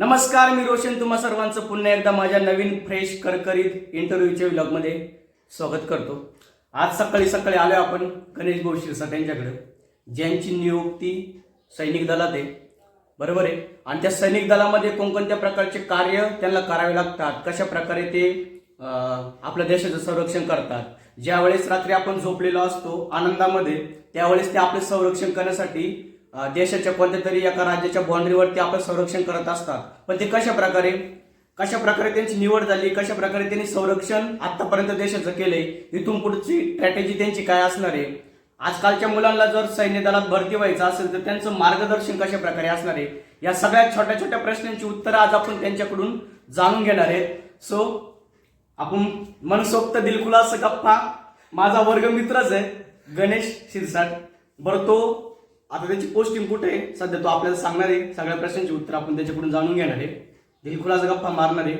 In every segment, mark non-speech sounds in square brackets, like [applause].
नमस्कार मी रोशन. तुम्हा सर्वांचं पुन्हा एकदा माझ्या नवीन फ्रेश करकरीत इंटरव्ह्यूच्या व्लॉगमध्ये स्वागत करतो. आज सकाळी सकाळी आलो आपण गणेश भाऊ शिरसाट यांच्याकडे ज्यांची नियुक्ती सैनिक दलात आहे. बरोबर आहे? आणि त्या सैनिक दलामध्ये कोणकोणत्या प्रकारचे कार्य त्यांना करावे लागतात? कशा प्रकारे ते आपल्या देशाचं संरक्षण करतात? ज्यावेळेस रात्री आपण झोपलेलो असतो आनंदामध्ये त्यावेळेस ते आपले संरक्षण करण्यासाठी देशाच्या कोणत्या तरी एका राज्याच्या बाउंड्रीवरती आपलं संरक्षण करत असतात. पण ते कशा प्रकारे? कशा प्रकारे त्यांची निवड झाली? कशा प्रकारे त्यांनी संरक्षण आतापर्यंत देशाचं केलंय? इथून पुढची स्ट्रॅटेजी त्यांची काय असणार आहे? आजकालच्या मुलांना जर सैन्य दलात भरती व्हायचं असेल तर त्यांचं मार्गदर्शन कशा प्रकारे असणार आहे? या सगळ्या छोट्या छोट्या प्रश्नांची उत्तरं आज आपण त्यांच्याकडून जाणून घेणार आहेत. सो आपण मनसोक्त दिलखुलास गप्पा. माझा वर्ग मित्रच आहे गणेश शिरसाट. बरं तो आता त्याची पोस्टिंग कुठे आहे? सध्या तो आपल्याला सांगणार आहे. सगळ्या प्रश्नांची उत्तर आपण त्याच्याकडून जाणून घेणार आहे. दिलखुलास गप्पा मारणार आहे.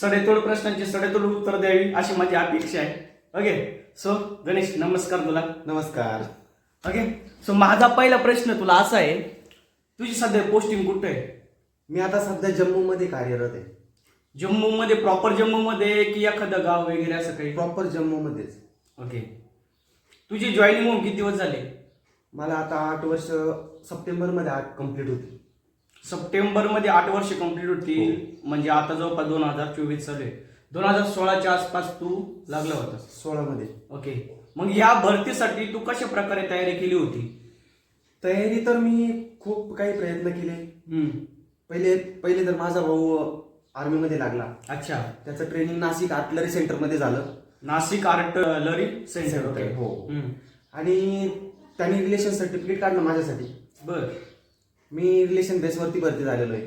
सडेतोड प्रश्नांची सडेतोड उत्तर द्यावी अशी माझी अपेक्षा आहे. ओके सो गणेश नमस्कार तुला. नमस्कार. ओके सो माझा पहिला प्रश्न तुला असा आहे. तुझी सध्या पोस्टिंग कुठे आहे? मी आता सध्या जम्मू मध्ये कार्यरत आहे. जम्मू मध्ये प्रॉपर जम्मू मध्ये की एखादं गाव वगैरे असं काही? प्रॉपर जम्मू मध्येच ओके तुझी जॉईनिंग होऊन किती दिवस झाले? मला आता आठ वर्ष सप्टेंबरमध्ये आठ कंप्लीट होती. सप्टेंबरमध्ये आठ वर्ष कंप्लीट होतील म्हणजे आता जवळपास दोन हजार चोवीस चालू आहे. दोन हजार सोळाच्या आसपास तू लागला होता. सोळा मध्ये ओके. मग या भरतीसाठी तू कशा प्रकारे तयारी केली होती? तयारी तर मी खूप काही प्रयत्न केले. पहिले पहिले तर माझा भाऊ आर्मी मध्ये लागला. अच्छा. त्याचं ट्रेनिंग नाशिक आर्टलरी सेंटरमध्ये झालं. नाशिक आर्ट लरी सेंटर हो. आणि त्यांनी रिलेशन सर्टिफिकेट काढलं माझ्यासाठी. बर. मी रिलेशन बेसवरती भरती झालेलो आहे.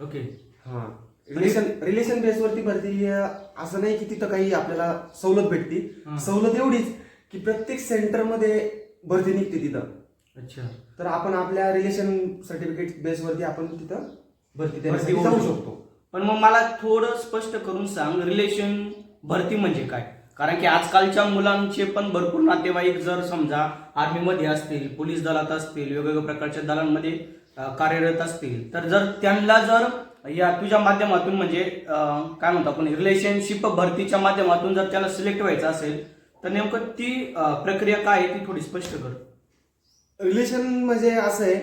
ओके. हा. रिलेशन रिलेशन बेसवरती भरती अं, असं नाही की तिथं काही आपल्याला सवलत भेटती. हा. सवलत एवढीच की प्रत्येक सेंटरमध्ये भरती निघते तिथं. अच्छा. तर आपण आपल्या रिलेशन सर्टिफिकेट बेसवरती आपण तिथं भरती देण्यासाठी होऊ जाऊ. शकतो. पण मग मला थोडं स्पष्ट करून सांग रिलेशन भरती म्हणजे काय? कारण की आजकालच्या मुलांचे पण भरपूर नातेवाईक जर समजा आर्मीमध्ये असतील पोलीस दलात असतील वेगवेगळ्या प्रकारच्या दलांमध्ये कार्यरत असतील तर जर त्यांना जर या तुझ्या माध्यमातून म्हणजे काय म्हणतो आपण रिलेशनशिप भरतीच्या माध्यमातून जर त्याला सिलेक्ट व्हायचं असेल तर नेमकं ती प्रक्रिया काय आहे ती थोडी स्पष्ट कर. रिलेशन म्हणजे असं आहे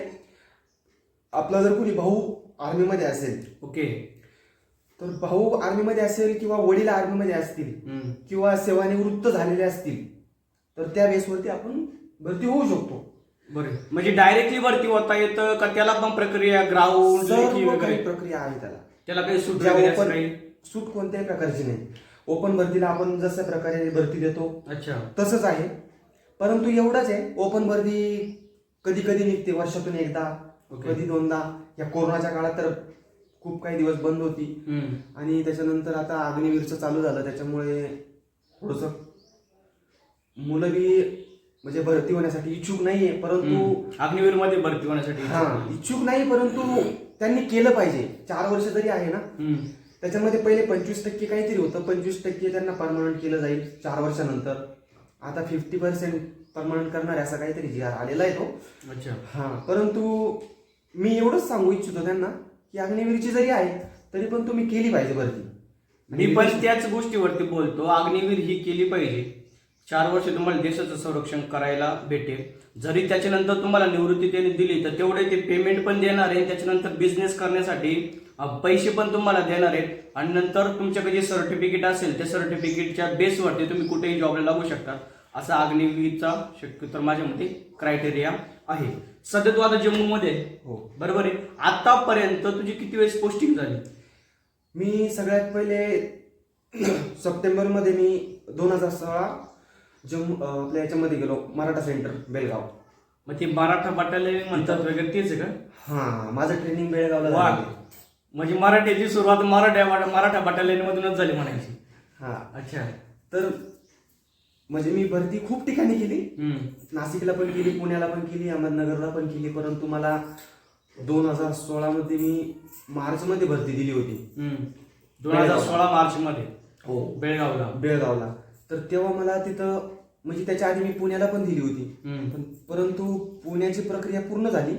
आपला जर कोणी भाऊ आर्मीमध्ये असेल ओके. तर भाऊ आर्मीमध्ये असेल किंवा वडील आर्मीमध्ये असतील. किंवा सेवानिवृत्त झालेले असतील तर त्या बेसवरती आपण भरती होऊ शकतो. बरं. म्हणजे डायरेक्टली भरती होता येतं का त्याला पण प्रक्रिया ग्राउंड प्रक्रिया आहे त्याला. त्याला काही सूट काही? सूट कोणत्याही प्रकारची नाही. ओपन भरतीला आपण जशा प्रकारे भरती देतो अच्छा. तसंच आहे. परंतु एवढंच आहे ओपन भरती कधी कधी निघते वर्षातून एकदा. कधी दोनदा. या कोरोनाच्या काळात तर खूप काही दिवस बंद होती. आणि त्याच्यानंतर आता अग्निवीरचं चालू झालं. त्याच्यामुळे थोडस मुलं बी म्हणजे भरती होण्यासाठी इच्छुक नाहीये परंतु. अग्निवीरमध्ये भरती होण्यासाठी हा इच्छुक नाही परंतु त्यांनी केलं पाहिजे. चार वर्ष जरी आहे ना. त्याच्यामध्ये पहिले पंचवीस टक्के काहीतरी होतं. पंचवीस टक्के त्यांना परमनंट केलं जाईल चार वर्षानंतर. आता फिफ्टी पर्सेंट परमनंट करणार असं काहीतरी जी आर आलेला आहे तो. अच्छा. हा परंतु मी एवढंच सांगू इच्छितो त्यांना की अग्निवीरची जरी आहे तरी पण तुम्ही केली पाहिजे भरती. मी पण त्याच गोष्टीवरती बोलतो. अग्निवीर ही केली पाहिजे. चार वर्ष तुम्हाला देशाचं संरक्षण करायला भेटेल. जरी त्याच्यानंतर तुम्हाला निवृत्ती त्यांनी दिली तर तेवढे ते पेमेंट पण देणार आहे. त्याच्यानंतर बिझनेस करण्यासाठी पैसे पण तुम्हाला देणार आहेत. आणि नंतर तुमच्याकडे जे सर्टिफिकेट असेल त्या सर्टिफिकेटच्या बेसवरती तुम्ही कुठेही जॉबला लागू शकता. असा अग्निवीरचा शक्यतो माझ्या मते क्रायटेरिया आहे. सध्या तू आता जम्मूमध्ये. आहे. हो. बरोबर आहे. आतापर्यंत तुझी किती वेळेस पोस्टिंग झाली? मी सगळ्यात पहिले [clears throat] सप्टेंबरमध्ये मी दोन हजार सोळा जम्मू अं, आपल्या याच्यामध्ये गेलो मराठा सेंटर बेळगाव मग ते मराठा बटालियन म्हणतात वगैरे तेच आहे का? हा माझं ट्रेनिंग बेळगावला वा झालं. म्हणजे मराठ्याची सुरुवात मराठ्या मराठा बटालियन मधूनच झाली म्हणायची. हा. अच्छा. तर म्हणजे मी भरती खूप ठिकाणी केली. नाशिकला पण केली पुण्याला पण केली अहमदनगरला पण केली परंतु मला दोन हजार सोळा मध्ये मी मार्च मध्ये भरती दिली होती. दोन हजार सोळा मार्च मध्ये हो. बेळगावला. बेळगावला. तर तेव्हा मला तिथं म्हणजे त्याच्या आधी मी पुण्याला पण दिली होती. परंतु पुण्याची प्रक्रिया पूर्ण झाली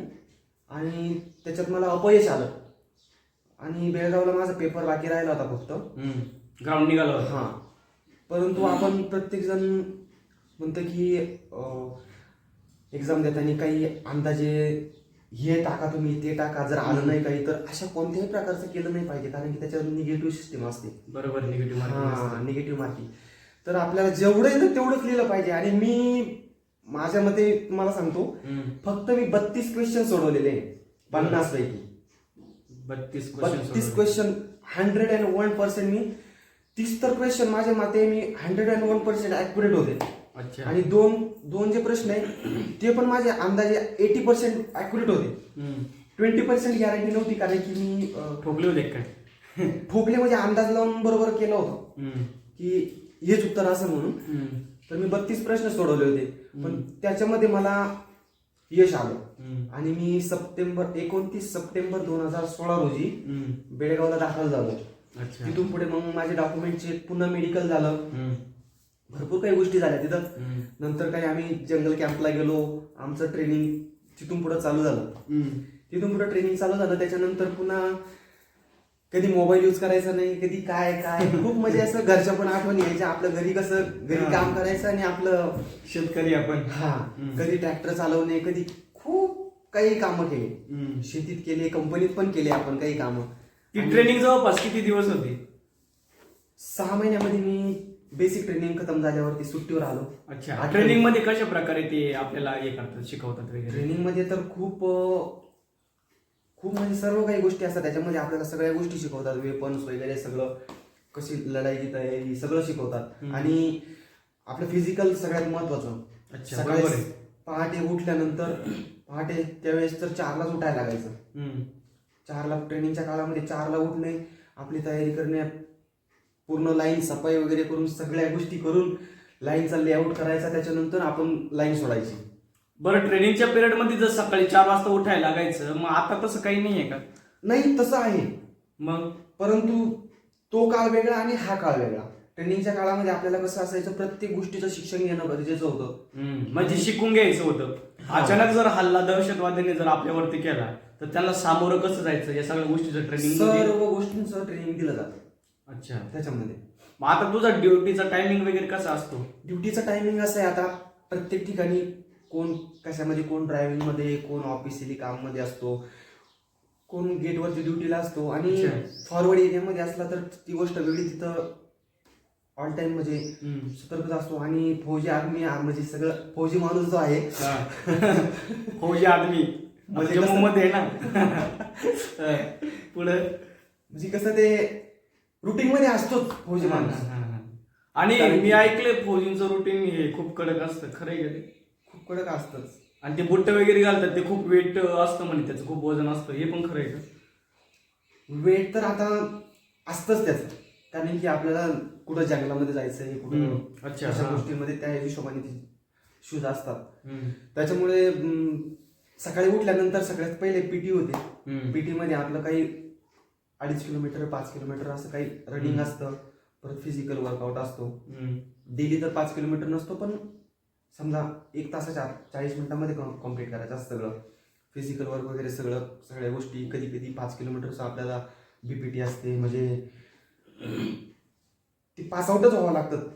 आणि त्याच्यात मला अपयश आलं. आणि बेळगावला माझा पेपर बाकी राहिला होता फक्त. ग्राउंड निघाला हा. परंतु आपण प्रत्येक जण म्हणतो की एक्झाम देताना काही अंदाजे हे टाका तुम्ही ते टाका. जर आलं नाही काही तर अशा कोणत्याही प्रकारचं केलं नाही पाहिजे. कारण की त्याच्यावर निगेटिव्ह सिस्टीम असते. बरोबर निगेटिव्ह हा निगेटिव्ह मार्किंग तर आपल्याला जेवढं येतं तेवढंच लिहिलं पाहिजे. आणि मी माझ्या मते तुम्हाला सांगतो फक्त मी बत्तीस क्वेश्चन सोडवलेले पन्नास पैकी बत्तीस बत्तीस question hundred and one percent मी तीस तर क्वेश्चन माझ्या मते मी hundred and one percent accurate होते अच्छा आणि दोन दोन जे प्रश्न आहे ते पण माझे अंदाजे एटी पर्सेंट ऍक्युरेट होते. ट्वेंटी पर्सेंट गॅरंटी नव्हती कारण की मी ठोकले होते काय ठोकले म्हणजे अंदाज लावून बरोबर केलं होतं. की हेच उत्तर असं म्हणून. तर मी बत्तीस प्रश्न सोडवले होते पण त्याच्यामध्ये मला यश आलं. आणि मी सप्टेंबर एकोणतीस सप्टेंबर दोन हजार सोळा रोजी. बेळगावला दाखल झालो तिथून पुढे मग माझे डॉक्युमेंटचे पुन्हा मेडिकल झालं. भरपूर काही गोष्टी झाल्या तिथं. नंतर काही आम्ही जंगल कॅम्पला गेलो आमचं ट्रेनिंग तिथून पुढे चालू झालं. तिथून पुढे ट्रेनिंग चालू झालं त्याच्यानंतर पुन्हा कधी मोबाईल यूज करायचा नाही कधी काय काय [laughs] खूप म्हणजे असं घरच्या पण आठवण यायच्या आपलं घरी कसं घरी. काम करायचं आणि आपलं शेतकरी आपण हा. कधी ट्रॅक्टर चालवणे कधी खूप काही कामं केली. शेतीत केले कंपनीत पण केले आपण काही कामं ती ट्रेनिंग जवळपास किती दिवस होती? सहा महिन्यामध्ये मी बेसिक ट्रेनिंग खतम झाल्यावरती सुट्टीवर आलो. अच्छा. ट्रेनिंगमध्ये कशा प्रकारे ते आपल्याला हे करतात शिकवतात वगैरे? ट्रेनिंगमध्ये तर खूप अं, खूप म्हणजे सर्व काही गोष्टी असतात. त्याच्यामध्ये आपल्याला सगळ्या गोष्टी शिकवतात. वेपन्स वगैरे सगळं. कशी लढाईची तयारी सगळं शिकवतात. हम्म. आणि आपलं फिजिकल सगळ्यात महत्वाचं अच्छा सकाळी बरोबर आहे. पहाटे उठल्यानंतर पहाटे त्यावेळेस तर चारलाच उठायला लागायचं. हम्म. चारला ट्रेनिंगच्या काळामध्ये चारला उठणे आपली तयारी करणे पूर्ण लाईन सफाई वगैरे करून सगळ्या गोष्टी करून लाईनचा लेआउट करायचा त्याच्यानंतर आपण लाईन सोडायची. बरं ट्रेनिंगच्या पिरियडमध्ये जर सकाळी चार वाजता उठायला लागायचं मग आता तसं काही नाहीये का? नाही तसं आहे. मग? परंतु तो काळ वेगळा आणि हा काळ वेगळा. ट्रेनिंगच्या काळामध्ये आपल्याला कसं असायचं प्रत्येक गोष्टीचं शिक्षण घेणं गरजेचं होतं. म्हणजे शिकून घ्यायचं होतं. अचानक जर हल्ला दहशतवाद्याने जर आपल्यावरती केला तर त्यांना सामोरं कसं जायचं? या सगळ्या गोष्टीचं ट्रेनिंग सर्व गोष्टींचं ट्रेनिंग दिलं जातं. अच्छा. त्याच्यामध्ये. मग आता तुझा ड्युटीचा टायमिंग वगैरे कसा असतो? ड्युटीचा टायमिंग असं आहे आता. प्रत्येक ठिकाणी कोण कशामध्ये कोण ड्रायव्हिंगमध्ये कोण ऑफिशियली काममध्ये असतो. कोण गेटवरती ड्युटीला असतो. आणि अच्छा. फॉरवर्ड एरियामध्ये असला तर ती गोष्ट वेगळी. तिथं ऑल टाइम म्हणजे हम्म. सतर्क असतो. आणि फौजी आर्मी म्हणजे सगळं फौजी माणूस जो आहे हा. [laughs] फौजी आदमी म्हणजे मध्ये आहे ना. [laughs] पुढे म्हणजे कसं ते रुटीन मध्ये असतोच फौजी माणूस. आणि मी ऐकलंय फौजींचं रुटीन हे खूप कडक असतं खरं आहे का ते? खूप कडक असतंच. आणि ते बुट्ट वगैरे घालतात ते खूप वेट असतं म्हणे त्याचं खूप वजन असतं. हे पण खरं आहे का? वेट तर आता असतंच त्याचं. कारण की आपल्याला कुठं जंगलामध्ये जायचं आहे कुठं हम्म. अच्छा, अशा हा. गोष्टींमध्ये त्या हिशोबाने शूज असतात. त्याच्यामुळे अं, सकाळी उठल्यानंतर सगळ्यात पहिले पीटी होते. पीटी मध्ये आपलं काही अडीच किलोमीटर पाच किलोमीटर असं काही रनिंग. असतं. परत फिजिकल वर्कआउट असतो. डेली तर पाच किलोमीटर नसतो पण समजा एक तासाच्या चाळीस मिनिटांमध्ये कंप्लीट करायचं असतं सगळं. फिजिकल वर्क वगैरे सगळं सगळ्या गोष्टी. कधी कधी पाच किलोमीटरचं आपल्याला बीपीटी असते. म्हणजे ती पास आउटच व्हावं लागतं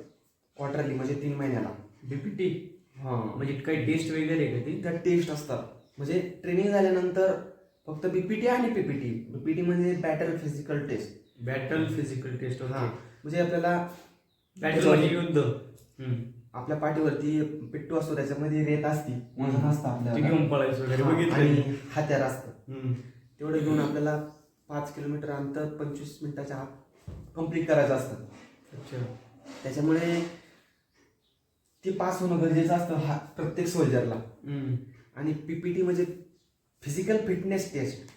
क्वार्टरली म्हणजे तीन महिन्याला. बीपीटी हा. म्हणजे काही टेस्ट वगैरे त्या टेस्ट असतात. म्हणजे ट्रेनिंग झाल्यानंतर फक्त बीपीटी आणि पीपीटी बीपीटी म्हणजे battle physical test battle physical test हा म्हणजे आपल्याला बॅटल म्हणजे युद्ध. हम्म. आपल्या पाठीवरती पिट्टू असतो त्याच्यामध्ये रेत असती वजन असतं आपल्याला. घेऊन पळायचं वगैरे बघितलं आणि हत्यार असतं. तेवढं घेऊन आपल्याला पाच किलोमीटर अंतर पंचवीस मिनिटाच्या आत कंप्लीट करायचं असतं. अच्छा. त्याच्यामुळे ते पास होणं गरजेचं असतं हा प्रत्येक सोल्जरला आणि पीपीटी म्हणजे फिजिकल फिटनेस टेस्ट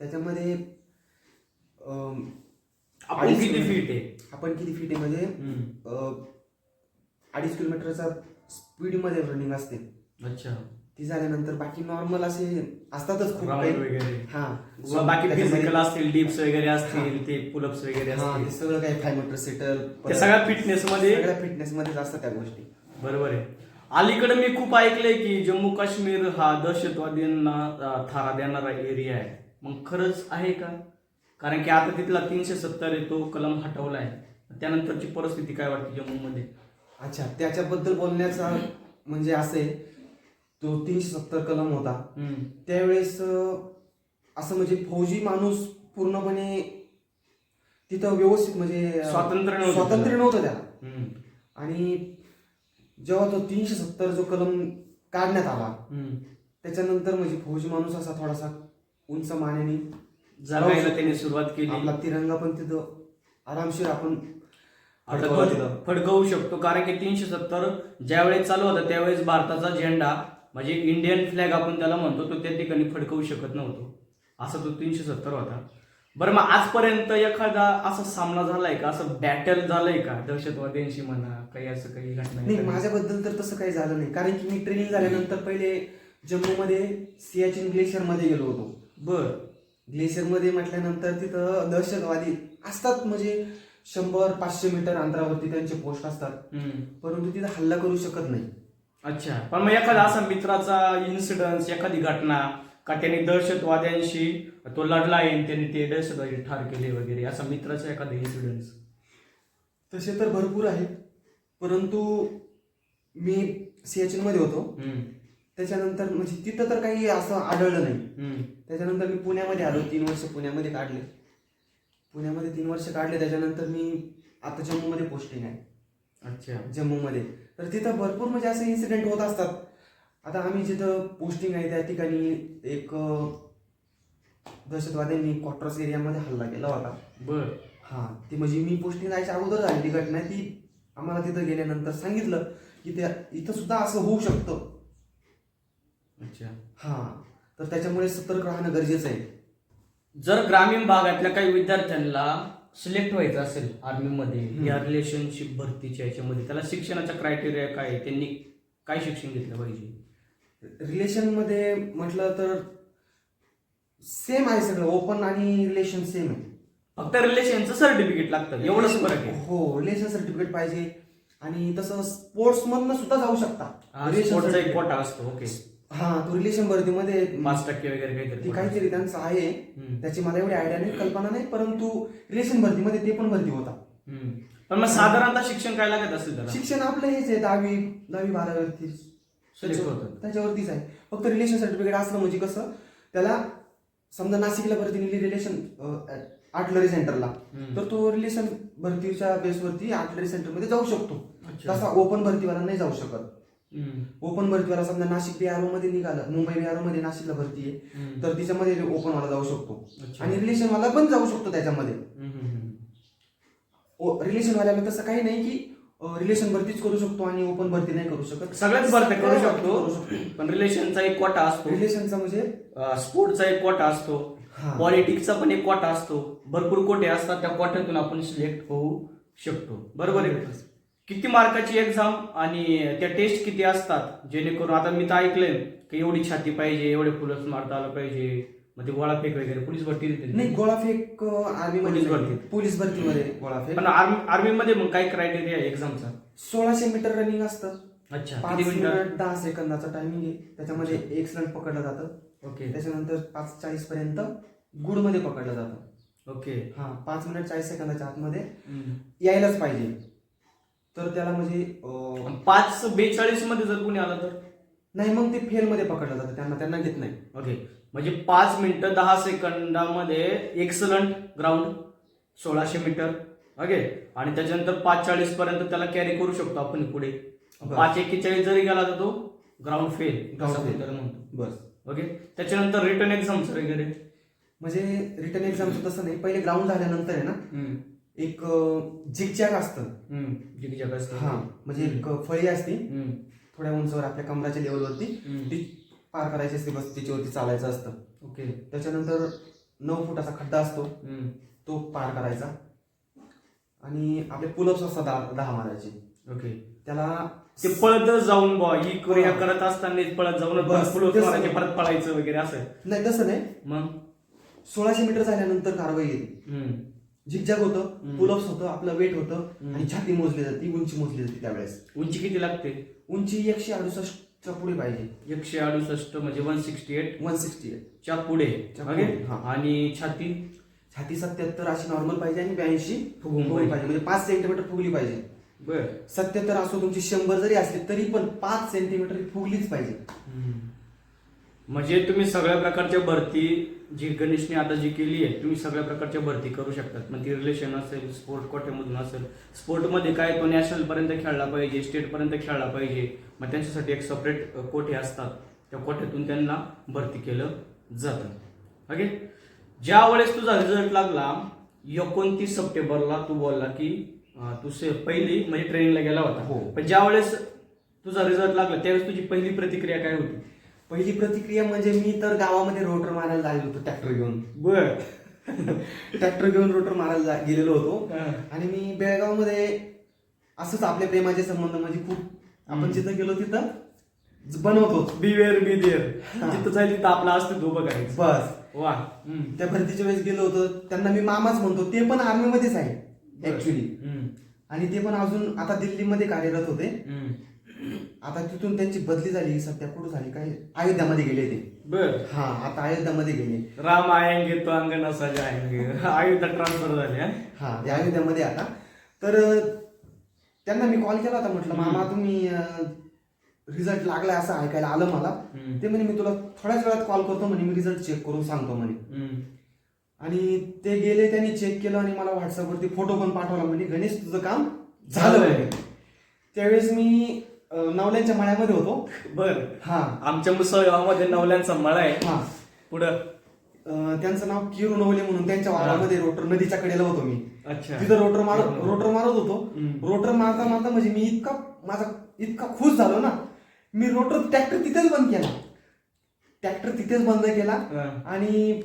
त्याच्यामध्ये आपण किती. फिट आहे? आपण किती फिट आहे म्हणजे अडीच किलोमीटरचा स्पीडमध्ये रनिंग असते. अच्छा. ती झाल्यानंतर बाकी नॉर्मल असे असतातच खूप वगैरे. हा. बाकी फिजिकल असतील डिप्स वगैरे असतील ते पुलअप्स वगैरे असतील. सगळं काही फाय मीटर सेटल सगळ्या फिटनेस मध्ये? सगळ्या फिटनेस मध्येच असतात त्या गोष्टी. बरोबर आहे. अलीकडे मी खूप ऐकलंय की जम्मू काश्मीर हा दहशतवाद्यांना थारा देणारा एरिया आहे मग खरंच आहे का कारण की आता तिथला तीनशे सत्तर आहे तो कलम हटवला आहे त्यानंतरची परिस्थिती काय वाटते जम्मूमध्ये अच्छा त्याच्याबद्दल बोलण्याचा म्हणजे असे तो तीनशे सत्तर कलम होता. त्यावेळेस असं म्हणजे फौजी माणूस पूर्णपणे तिथं व्यवस्थित म्हणजे स्वातंत्र्य स्वातंत्र्य. नव्हतं त्याला. आणि जेव्हा तो तीनशे सत्तर जो कलम काढण्यात आला. त्याच्यानंतर म्हणजे फौजी माणूस असा थोडासा उंच मानेने जगायला त्यांनी सुरुवात केली. आपला तिरंगा पण तिथं आरामशीर आपण. फडकवू शकतो. कारण की तीनशे सत्तर ज्यावेळेस चालू होता त्यावेळेस भारताचा झेंडा म्हणजे इंडियन फ्लॅग आपण त्याला म्हणतो तो त्या ठिकाणी फडकवू शकत नव्हतो. असा तो तीनशे सत्तर होता. बरं मग आजपर्यंत एखादा असा सामना झालाय का? असं बॅटल झालंय का? दहशतवाद्यांशी म्हणा काही असं काही घटना नाही? माझ्याबद्दल तर तसं काही झालं नाही. कारण की मी ट्रेनिंग झाल्यानंतर पहिले जम्मूमध्ये सियाचिन ग्लेशियरमध्ये गेलो होतो. बर. ग्लेशियरमध्ये म्हटल्यानंतर तिथं दहशतवादी असतात म्हणजे शंभर पाचशे मीटर अंतरावरती त्यांचे पोस्ट असतात. परंतु तिथं हल्ला करू शकत नाही. अच्छा. पण मग एखादा असा मित्राचा इन्सिडन्स एखादी घटना का त्यांनी दहशतवाद्यांशी तो लढला आहे त्यांनी ते दहशतवादी ठार केले वगैरे असा मित्राचा एखादा इन्सिडन्स तसे तर भरपूर आहेत. परंतु मी सियाचिनमध्ये होतो. त्याच्यानंतर म्हणजे तिथं तर काही असं आढळलं नाही. त्याच्यानंतर मी पुण्यामध्ये आलो तीन वर्ष पुण्यामध्ये काढले. पुण्यामध्ये तीन वर्ष काढले त्याच्यानंतर मी आता जम्मूमध्ये पोस्टिंग आहे. अच्छा. जम्मूमध्ये. तर तिथं भरपूर म्हणजे असे इन्सिडेंट होत असतात. आता आम्ही जिथं पोस्टिंग आहे त्या ठिकाणी एक दहशतवाद्यांनी क्वार्टर्स एरियामध्ये हल्ला केला होता. बर. हा ती म्हणजे मी पोस्टिंग जायच्या अगोदर झाली ती घटना ती आम्हाला तिथं गेल्यानंतर सांगितलं की त्या इथं सुद्धा असं होऊ शकतं. अच्छा. हा तर त्याच्यामुळे सतर्क राहणं गरजेचं आहे. जर ग्रामीण भागातल्या काही विद्यार्थ्यांना सिलेक्ट व्हायचं असेल आर्मीमध्ये. या रिलेशनशिप भरतीच्या याच्यामध्ये त्याला शिक्षणाचा क्रायटेरिया काय आहे? त्यांनी काय शिक्षण घेतलं पाहिजे? रिलेशनमध्ये म्हटलं तर सेम आहे सगळं. ओपन आणि रिलेशन सेम आहे. फक्त रिलेशनचं सर्टिफिकेट लागतं. एवढंच फरक आहे. हो रिलेशन सर्टिफिकेट पाहिजे. आणि तसं स्पोर्ट्स मधनं सुद्धा जाऊ शकता. एक. कोटा असतो ओके. हा तो रिलेशन भरतीमध्ये पाच टक्के वगैरे ती काहीतरी काहीतरी त्यांचं आहे. हम्म. त्याची मला एवढी आयडिया नाही कल्पना नाही परंतु रिलेशन भरतीमध्ये ते पण भरती होता. हम्म. पण मग साधारणतः शिक्षण काय लागत असेल त्याला? शिक्षण आपलं हेच आहे दहावी दहावी Select होतं. त्याच्यावरतीच आहे. फक्त रिलेशन सर्टिफिकेट असलं म्हणजे कसं त्याला समजा नाशिकला भरती निघली रिलेशन आर्टलरी सेंटरला. तर तो रिलेशन भरतीच्या बेसवरती आर्टलरी सेंटरमध्ये जाऊ शकतो. तसा ओपन भरतीवाला नाही जाऊ शकत. ओपन भरतीवाला समजा नाशिक बिहारमध्ये निघालं मुंबई बिहारमध्ये नाशिकला भरती आहे. तर तिच्यामध्ये ओपन वाला जाऊ शकतो. आणि रिलेशन वाला पण जाऊ शकतो त्याच्यामध्ये. रिलेशन वाल्याला तसं काही नाही की रिलेशन भरतीच करू शकतो आणि ओपन भरती नाही करू शकत. सगळ्याच भरत्या करू शकतो. पण रिलेशनचा एक कोटा असतो. रिलेशनचा म्हणजे? स्पोर्टचा एक कोटा असतो. पॉलिटिक्सचा पण एक कोटा असतो. भरपूर कोटे असतात. त्या कोट्यातून आपण सिलेक्ट होऊ शकतो. बरोबर आहे? किती मार्काची एक्झाम आणि त्या टेस्ट किती असतात? जेणेकरून आता मी तर ऐकलंय की एवढी छाती पाहिजे एवढे फुलस मारता आलं पाहिजे. मग ते गोळाफेक वगैरे पोलीस भरती नाही गोळाफेक आर्मी मध्ये पोलीस भरती. पोलीस भरतीमध्ये गोळाफेक पण आर्मी आर्मीमध्ये मग काय क्रायटेरिया आहे एक्झामचा सोळाशे मीटर रनिंग असतं. अच्छा पाच किती मिनिटं मिनिट दहा सेकंदाचा टायमिंग आहे. त्याच्यामध्ये एक स्लंट पकडलं जातं. ओके. त्याच्यानंतर पाच चाळीस पर्यंत गुडमध्ये पकडलं जातं. ओके. हा पाच मिनिट चाळीस सेकंदाच्या आतमध्ये. यायलाच पाहिजे. तर त्याला म्हणजे अं, पाच बेचाळीसमध्ये जर कोणी आलं तर? नाही मग ते फेल मध्ये पकडलं जातं. त्यांना त्यांना घेत नाही. ओके. म्हणजे पाच मिनिटं दहा सेकंदामध्ये एक्सलंट ग्राउंड सोळाशे मीटर ओके आणि त्याच्यानंतर पाच चाळीस पर्यंत त्याला कॅरी करू शकतो आपण पुढे. पाच एक्केचाळीस जरी गेला तर तो ग्राउंड फेल म्हणतो. बस ओके त्याच्यानंतर रिटर्न एक्झाम्स वगैरे. म्हणजे रिटर्न एक्झामचं तसं नाही. पहिले ग्राउंड झाल्यानंतर आहे ना. एक झिकचॅक असतं. जिगजॅग असतं. हा. म्हणजे एक फळी असते. थोड्या उंचावर आपल्या कमराच्या लेवलवरती. ती पार करायची असते बस त्याच्यावरती चालायचं असतं. ओके. त्याच्यानंतर नऊ फुटाचा खड्डा असतो. तो पार करायचा. आणि आपले पुलअप्स असतात दहा दहा मारायचे. ओके. त्याला ते पळतच जाऊन बॉ ही क्रिया करत असताना पळत जाऊन परत पळायचं वगैरे असं. नाही तसं नाही. मग? सोळाशे मीटर झाल्यानंतर कारवाई येते. झिकझॅक होतं. पुलअप्स होतं आपलं वेट होतं. आणि छाती मोजली जाते उंची मोजली जाते त्यावेळेस. उंची किती लागते? उंची एकशे अडुसष्टच्या पुढे पाहिजे. एकशे अडुसष्ट म्हणजे one sixty eight one sixty eight च्या पुढे. च्या हा. आणि छाती? छाती सत्याहत्तर अशी नॉर्मल पाहिजे आणि ब्याऐंशी फुगून पाहिजे. म्हणजे पाच सेंटीमीटर फुगली पाहिजे. बर. सत्याहत्तर असो तुमची शंभर जरी असली तरी पण पाच सेंटीमीटर फुगलीच पाहिजे. म्हणजे तुम्ही सगळ्या प्रकारच्या भरती जी गणेशने आता जी केली आहे तुम्ही सगळ्या प्रकारच्या भरती करू शकतात. मग ती रिलेशन असेल स्पोर्ट कोट्यामधून असेल. स्पोर्टमध्ये काय तो नॅशनल पर्यंत खेळला पाहिजे स्टेट पर्यंत खेळला पाहिजे मग त्यांच्यासाठी एक सपरेट कोठे असतात त्या कोठ्यातून त्यांना भरती केलं जातं. ओके ज्या वेळेस तुझा रिझल्ट लागला एकोणतीस सप्टेंबरला तू बोलला की तू से पहिली म्हणजे ट्रेनिंगला गेला होता. हो. पण ज्या वेळेस तुझा रिझल्ट लागला त्यावेळेस तुझी पहिली प्रतिक्रिया काय होती? पहिली प्रतिक्रिया म्हणजे मी तर गावामध्ये रोटर मारायला जायला होतो ट्रॅक्टर घेऊन. बर. ट्रॅक्टर घेऊन रोटर मारायला गेलेलो होतो. आणि मी बेळगावमध्ये असंच आपल्या प्रेमाचे संबंध म्हणजे खूप आपण. जिथं गेलो तिथं बनवतो बी वेअर बी. जिथं जाईल तिथं आपलं अस्तित्व उभं करायचं बस. वा. त्या भरतीच्या वेळेस गेलो होतो. त्यांना मी मामाच म्हणतो. ते पण आर्मीमध्येच आहे. ऍक्च्युली. आणि ते पण अजून आता दिल्लीमध्ये कार्यरत होते. आता तिथून त्यांची बदली झाली सध्या कुठं झाली काय? अयोध्यामध्ये गेले ते. बर. हा आता अयोध्यामध्ये गेले. राम आयंगे तो अंगना सजा आयंगे आयुध ट्रान्सफर झाले हा? हा ते अयोध्यामध्ये आता. तर अं, त्यांना मी कॉल केला होता म्हटलं. मामा तुम्ही रिझल्ट लागलाय असं ऐकायला आलं मला. हम्म. ते म्हणे मी तुला थोड्याच वेळात कॉल करतो म्हणे मी रिझल्ट चेक करून सांगतो म्हणे. हम्म. आणि ते गेले त्यांनी चेक केलं आणि मला व्हॉट्सअपवरती फोटो पण पाठवला म्हणजे गणेश तुझं काम झालं म्हणे. त्यावेळेस मी नवल्यांच्या मळ्यामध्ये होतो. बर. हा. आमच्या मुसळ गावामध्ये नवल्यांचा मळा आहे. हा. पुढं? अं, त्यांचं नाव किरू नवले म्हणून त्यांच्या वावरामध्ये रोटर नदीच्या कडेला होतो मी. अच्छा. तिथं रोटर मारत रोटर मारत होतो. रोटर मारता मारता म्हणजे मी इतका माझा इतका खुश झालो ना. मी रोटर ट्रॅक्टर तिथेच बंद केला. ट्रॅक्टर तिथेच बंद केला. हा. आणि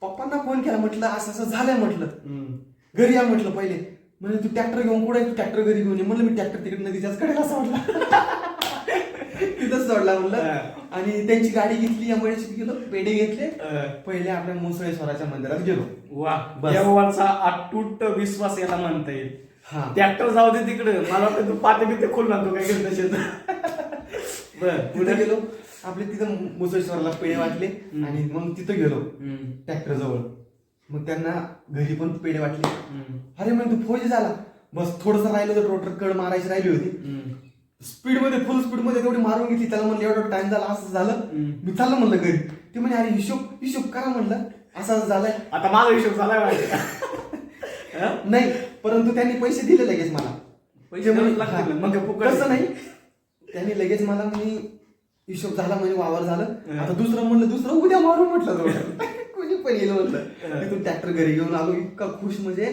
पप्पांना फोन केला म्हटलं असं असं झालंय म्हटलं. हम्म. घरी या म्हटलं पहिले. म्हणजे तू ट्रॅक्टर घेऊन कुठे तू ट्रॅक्टर घरी घेऊन ये. म्हणलं मी ट्रॅक्टर तिकडे नदीच्याच कडेला सोडला. [laughs] तिथंच सोडला म्हणलं. आणि त्यांची गाडी घेतली एमआयडीसीत गेलो पेढे घेतले. पहिले आपल्या मुसळेश्वराच्या मंदिरात गेलो. वा. देवाचा अटूट विश्वास याला म्हणता येईल. हा. ट्रॅक्टर जाऊ दे तिकडे. मला वाटतं तू पाते बिते खोल आणतो काय करत असेल बर पुढे गेलो. आपले तिथं मुसळेश्वरला पेढे वाटले. आणि मग तिथं गेलो. ट्रॅक्टर जवळ. मग त्यांना घरी पण पेढे वाटले. अरे मग तू फौजी झाला. बस थोडस राहिलं तर रोटर कड मारायची राहिली होती. स्पीडमध्ये फुल स्पीडमध्ये तेवढी मारून घेतली. त्याला म्हणलं एवढा टाइम झाला असं झालं. मी चाललं म्हणलं घरी. ते म्हणे अरे हिशोब हिशोब करा म्हणलं. असं झालंय. आता माझा हिशोब झालाय हा? [laughs] नाही परंतु त्यांनी पैसे दिले लगेच मला. पैसे तसं नाही. त्यांनी लगेच मला म्हणे हिशोब झाला म्हणजे वावर झालं. आता दुसरं म्हणलं दुसरं उद्या मारू म्हटलं पण येईल. म्हटलं तिथून ट्रॅक्टर घरी घेऊन आलो इतका खुश म्हणजे.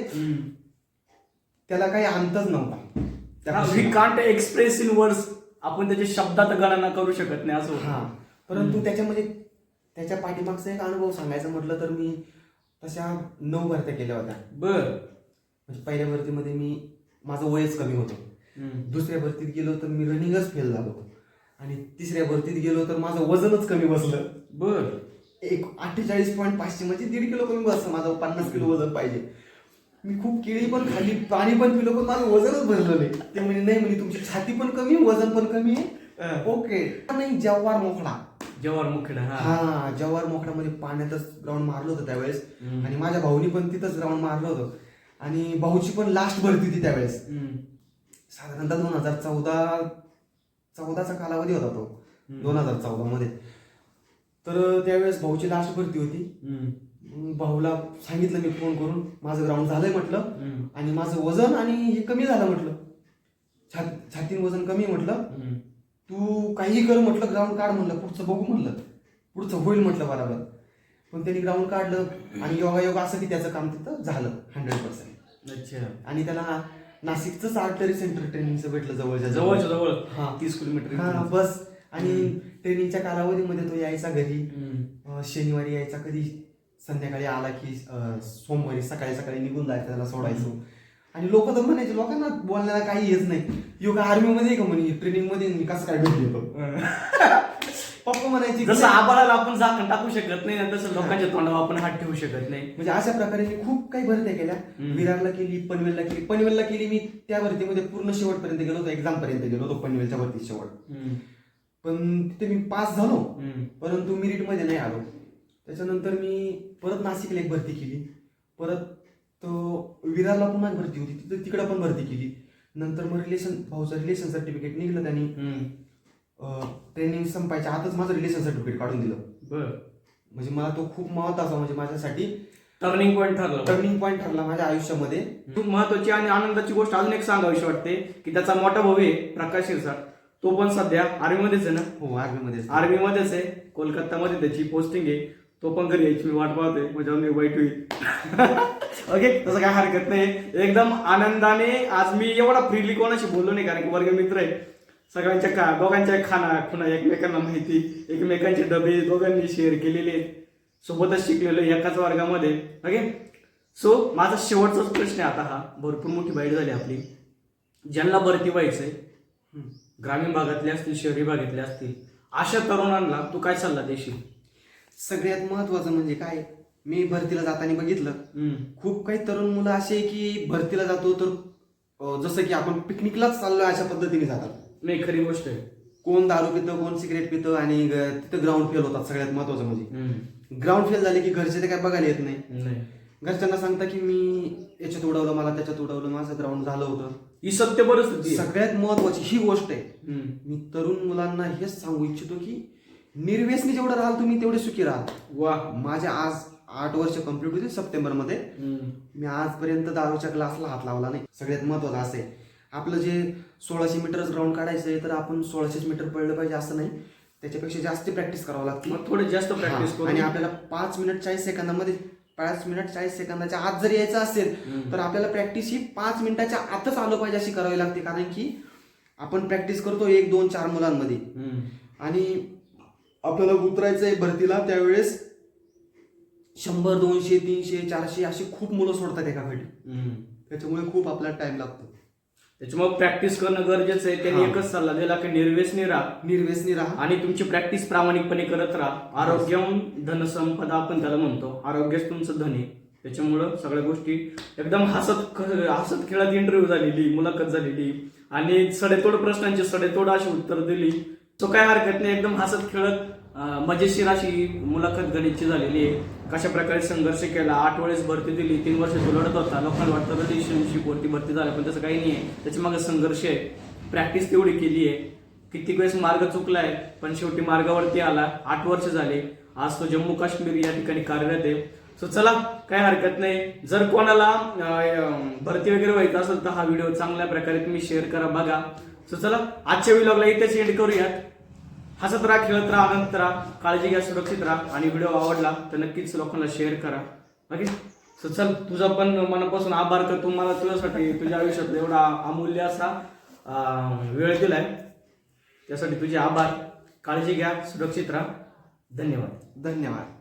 त्याला काही अंतच नव्हता. We. Can't express in words आपण त्याच्या शब्दात गणना करू शकत नाही असं. हा. परंतु त्याच्यामध्ये त्याच्या पाठीमागचा एक अनुभव सांगायचा म्हटलं तर मी तशा नऊ भरत्या केल्या होत्या. बर. म्हणजे पहिल्या भरतीमध्ये मी माझं वयच कमी होतं. दुसऱ्या भरतीत गेलो तर मी रनिंगच फेल झालो आणि तिसऱ्या भरतीत गेलो तर माझं वजनच कमी बसलं. बर. एक अठ्ठेचाळीस पॉईंट पाचशे म्हणजे दीड किलो कमी बसलं माझं पन्नास किलो वजन पाहिजे. मी खूप केळी पण खाल्ली पाणी पण पिलो पण माझं वजनच भरलं नाही. ते म्हणे नाही म्हणे तुमची छाती पण कमी वजन पण कमी. आहे. ओके. नाही जव्हार मोकळा. जवार मुखेड हा. जव्हार मोकळामध्ये पाण्यातच ग्राउंड मारलं होतं त्यावेळेस. आणि माझ्या भाऊनी पण तिथंच ग्राउंड मारलं होतं. आणि भाऊची पण लास्ट भरती होती त्यावेळेस. साधारणतः दोन हजार चौदा चौदाचा कालावधी होता तो. दोन हजार चौदा मध्ये तर त्यावेळेस भाऊची लास्ट भरती होती. मग भाऊला सांगितलं मी फोन करून माझं ग्राउंड झालंय म्हटलं. आणि माझं वजन आणि हे कमी झालं म्हटलं. छात छातीन वजन कमी म्हटलं. तू काही कर म्हटलं ग्राउंड काढ म्हणलं पुढचं बघू म्हणलं. पुढचं होईल म्हटलं बरोबर. पण त्यांनी ग्राउंड काढलं आणि योगायोग असं की त्याचं काम तिथं झालं हंड्रेड पर्सेंट अच्छा. आणि त्याला नाशिकचंच आर्टरी सेंटर ट्रेनिंगचं भेटलं जवळच्या जवळच्या जवळ. हा. तीस किलोमीटर हा. बस. आणि ट्रेनिंगच्या कालावधीमध्ये तो यायचा घरी. अं, शनिवारी यायचा कधी? संध्याकाळी आला की अं, सोमवारी सकाळी सकाळी निघून जायचं त्याला सोडायचो. आणि लोक तर म्हणायचे लोकांना बोलण्याला काही येत नाही. योगा आर्मी मध्ये का म्हणे? ट्रेनिंगमध्ये मी कसं काय भेट येतो [laughs] पप्पा म्हणायचे की जसं. आबाळाला आपण झाकण टाकू शकत नाही ना तसं लोकांच्या तोंडावर आपण हात ठेवू शकत नाही. म्हणजे अशा प्रकारे मी खूप काही भरत्या केल्या. हम्म. विरारला केली पनवेलला केली. पनवेलला केली मी त्या भरतीमध्ये पूर्ण शेवटपर्यंत गेलो होतो. एक्झाम पर्यंत गेलो होतो पनवेलच्या भरती शेवट. हम्म. पण तिथे मी पास झालो. परंतु मेरिटमध्ये नाही आलो. त्याच्यानंतर मी परत नाशिकला एक भरती केली. परत तो विरारला पुन्हा भरती होती. तिथं तिकडं पण भरती केली. नंतर मग रिलेशन भाऊचं रिलेशन सर्टिफिकेट निघलं त्यांनी. ट्रेनिंग संपायच्या आतच माझं रिलेशन सर्टिफिकेट काढून दिलं. बर. म्हणजे मला तो खूप महत्त्वाचा म्हणजे माझ्यासाठी टर्निंग पॉईंट ठरलं टर्निंग पॉईंट ठरला माझ्या आयुष्यामध्ये. खूप महत्वाची आणि आनंदाची गोष्ट अजून एक सांगावीशी वाटते की त्याचा मोठा भाऊ आहे प्रकाश शिरसाट. तो पण सध्या आर्मीमध्येच आहे ना? हो आर्मीमध्ये आर्मी मध्येच आहे. कोलकातामध्ये त्याची पोस्टिंग आहे. तो पण घरी यायची मी वाट पाहतोय. म्हणजे मी वाईट होईल. [laughs] ओके तसं काय हरकत नाही. एकदम आनंदाने आज मी एवढा फ्रीली कोणाशी बोललो नाही कारण की वर्ग मित्र आहे. सगळ्यांच्या का दोघांच्या खाना खुणा एकमेकांना माहिती एकमेकांचे डबे दोघांनी शेअर केलेले आहेत. सोबतच शिकलेलो आहे एकाच वर्गामध्ये. ओके सो माझा शेवटचाच प्रश्न आहे आता हा. भरपूर मोठी बाईट झाली आपली. ज्यांना भरती व्हायचंय ग्रामीण भागातले असतील शहरी भागातले असतील अशा तरुणांना तू काय सल्ला देशील? सगळ्यात महत्वाचं म्हणजे काय? मी भरतीला जाताना बघितलं. खूप काही तरुण मुलं असे की भरतीला जातो तर जसं की आपण पिकनिकलाच चाललोय अशा पद्धतीने जातात. नाही खरी गोष्ट आहे. कोण दारू पितं कोण सिगरेट पितं आणि तिथं ग्राउंड फेल होतात सगळ्यात महत्वाचं म्हणजे. ग्राउंड फेल झाले की घरचे ते काय बघायला येत नाही. नाही. घरच्यांना सांगता की मी याच्यात उडवलं मला त्याच्यात उडवलं माझं ग्राउंड झालं होतं. ही सत्य परिस्थिती आहे. सगळ्यात महत्वाची ही गोष्ट आहे. हम्म. मी तरुण मुलांना हेच सांगू इच्छितो की निर्व्यसनी जेवढं राहाल तुम्ही तेवढे सुखी राहाल वा. माझ्या आज आठ वर्ष कंप्लीट होते सप्टेंबरमध्ये हम्म. मी आजपर्यंत दारूच्या ग्लासला हात लावला नाही. सगळ्यात महत्वाचं असं आहे. आपलं जे सोळाशे मीटरच ग्राउंड काढायचं आहे तर आपण सोळाशेच मीटर पडलं पाहिजे असं नाही. त्याच्यापेक्षा जास्त प्रॅक्टिस करावं लागते. मग थोडे जास्त प्रॅक्टिस हा, करू आणि आपल्याला पाच मिनिट चाळीस सेकंदामध्ये पाच मिनिट चाळीस सेकंदाच्या आत जर यायचं असेल. तर आपल्याला प्रॅक्टिस ही पाच मिनिटाच्या आतच आलं पाहिजे अशी करावी लागते कारण की आपण प्रॅक्टिस करतो एक दोन चार मुलांमध्ये. आणि आपल्याला उतरायचं आहे भरतीला त्यावेळेस शंभर दोनशे तीनशे चारशे अशी खूप मुलं सोडतात एका वेळी. त्याच्यामुळे खूप आपल्याला टाइम लागतो त्याच्यामुळे प्रॅक्टिस करणं गरजेचं आहे. त्यांनी हा. एकच सल्ला दिला की निर्व्यसनी राहा. निर्व्यसनी राहा. आणि तुमची प्रॅक्टिस प्रामाणिकपणे करत राहा. आरोग्यम धनसंपदा आपण त्याला म्हणतो. आरोग्यच तुमचं धन आहे. त्याच्यामुळं सगळ्या गोष्टी एकदम हसत ख- हसत खेळत इंटरव्ह्यू झालेली मुलाखत झालेली आणि सडेतोड प्रश्नांची सडेतोड अशी उत्तर दिली. तो काय हरकत नाही. एकदम हसत खेळत अं, मजेशीर अशी मुलाखत गणितची झालेली आहे. कशा प्रकारे संघर्ष केला? आठ वेळेस भरती दिली तीन वर्ष तो लढत होता. लोकांना वाटतं रिलेशनशिप वरती भरती झाला पण तसं काही नाही आहे त्याच्यामागे संघर्ष आहे. प्रॅक्टिस तेवढी केली आहे. कित्येक वेळेस मार्ग चुकलाय पण शेवटी मार्गावरती आला. आठ वर्ष झाले. आज तो जम्मू काश्मीर या ठिकाणी कार्यरत आहे. सो चला काय हरकत नाही. जर कोणाला भरती वगैरे व्हायचं असेल तर हा व्हिडिओ चांगल्या प्रकारे तुम्ही शेअर करा बघा. सो चला आजच्या व्हिलॉगला इथेच एंड करूयात. हसत राहा खेळत राहा आनंद राहा काळजी घ्या सुरक्षित राहा आणि व्हिडिओ आवडला तर नक्कीच लोकांना शेअर करा. ओके सो चल तुझा पण मनापासून आभार कर. तुम्हाला तुझ्यासाठी तुझ्या आयुष्यातला एवढा अमूल्य असा वेळ दिलाय. त्यासाठी तुझे आभार. काळजी घ्या सुरक्षित राहा. धन्यवाद. धन्यवाद.